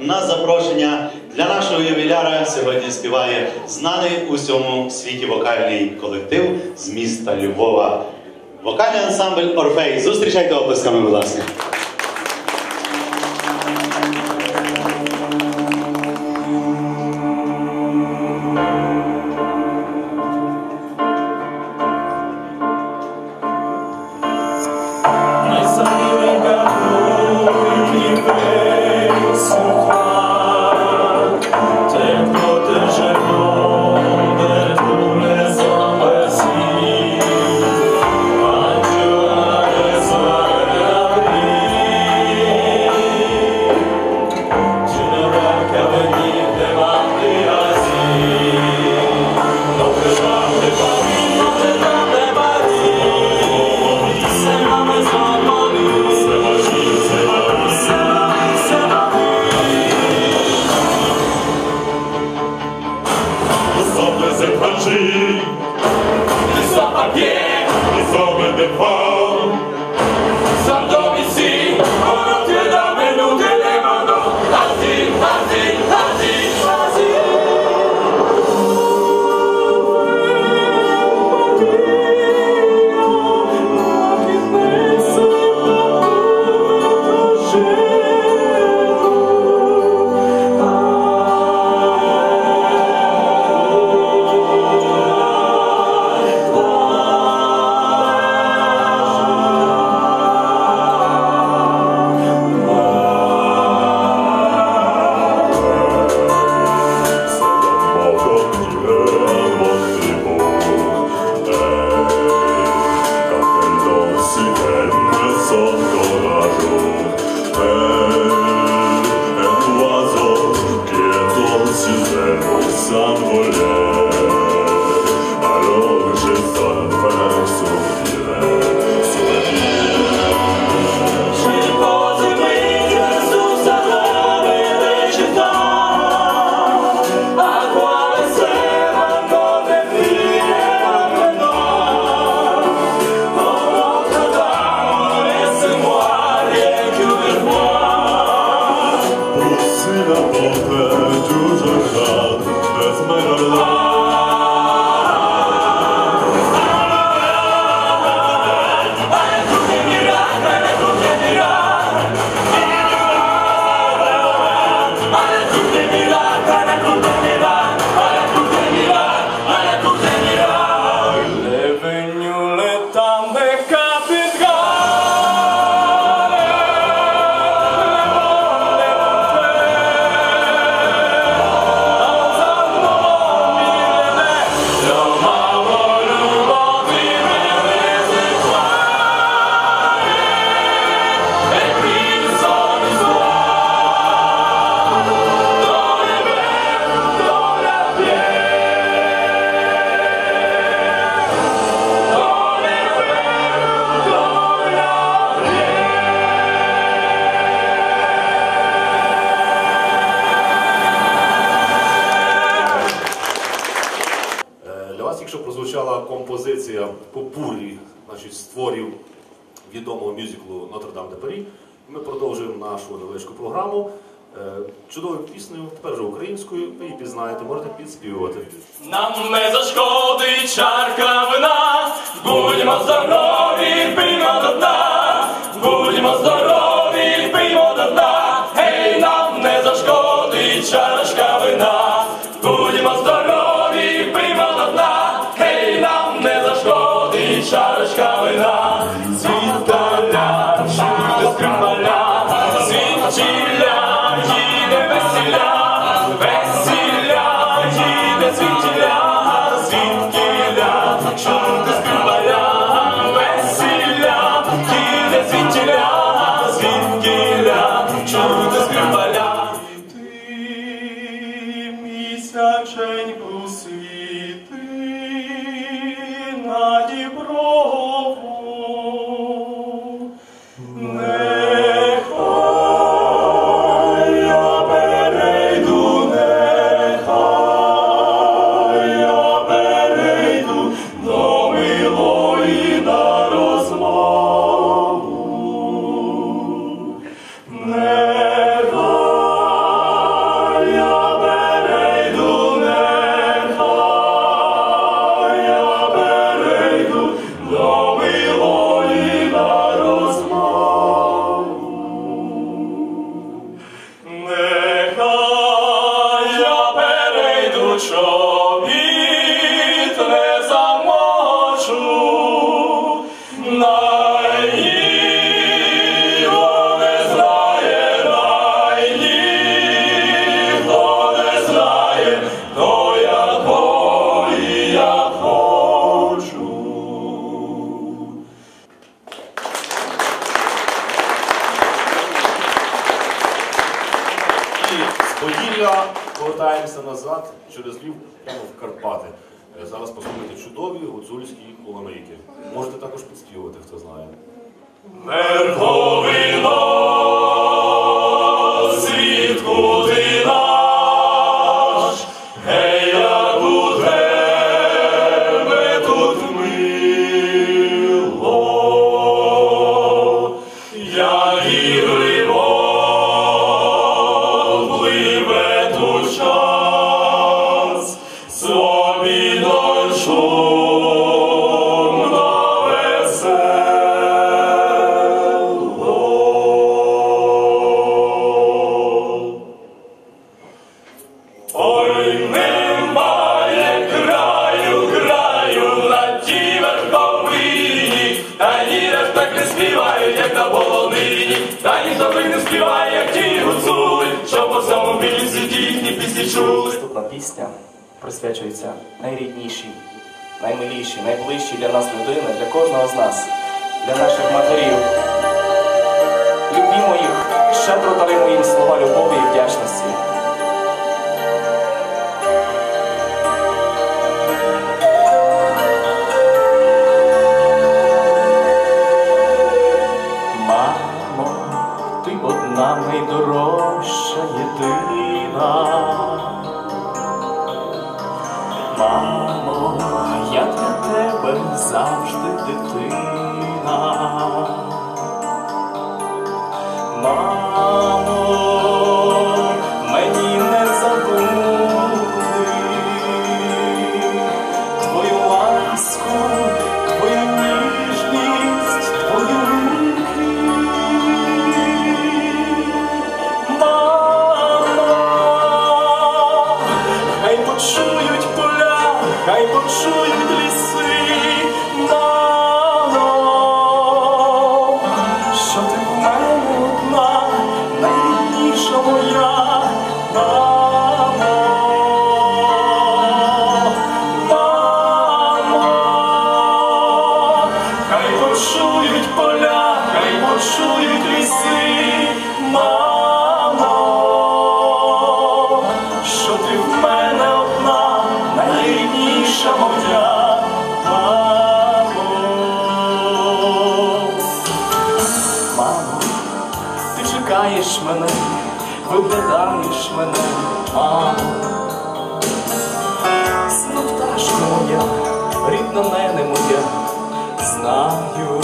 на запрошення для нашого ювіляра сьогодні співає знаний у всьому світі вокальний колектив з міста Львова. Вокальний ансамбль Орфей. Зустрічайте оплесками, будь ласка. Значить, з творів відомого мюзиклу Нотр-Дам де Парі, ми продовжуємо нашу невеличку програму. Е, Чудовою піснею, тепер вже українською, ви її пізнаєте, можете підспівувати. Нам не зашкодить чарка вина, будьмо здорові, пиймо до дна, будьмо здорові, church and Поділля повертаємося назад через лів прямо в Карпати. Е, Зараз послухайте чудові гуцульські куламейки. Можете також підспівувати, хто знає. Верховино, Наступна пісня присвячується найріднішій, наймилішій, найближчій для нас людини, для кожного з нас, для наших матерів. Любімо їх, щедро даримо їм слова любові Мамо, я для тебе завжди дитина. Мамо, хай ліси, мамо, що ти в мене одна, найрідніша моя, мамо. Мамо, ти чекаєш мене, виглядаєш мене, мамо. Сину моя, рідна мене моя, знаю.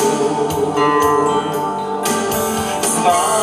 song.